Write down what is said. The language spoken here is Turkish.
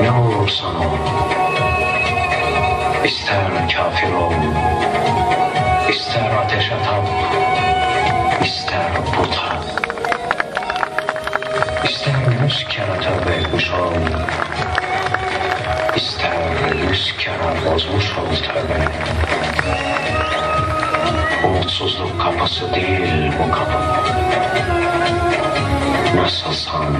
Ne olursan ol. İster kafir ol, ister ateşe tap, ister puta. İster yüz kere tövbe etmiş ol, ister yüz kere bozmuş ol tövbeni. Umutsuzluk kapısı değil bu kapı. Nasılsan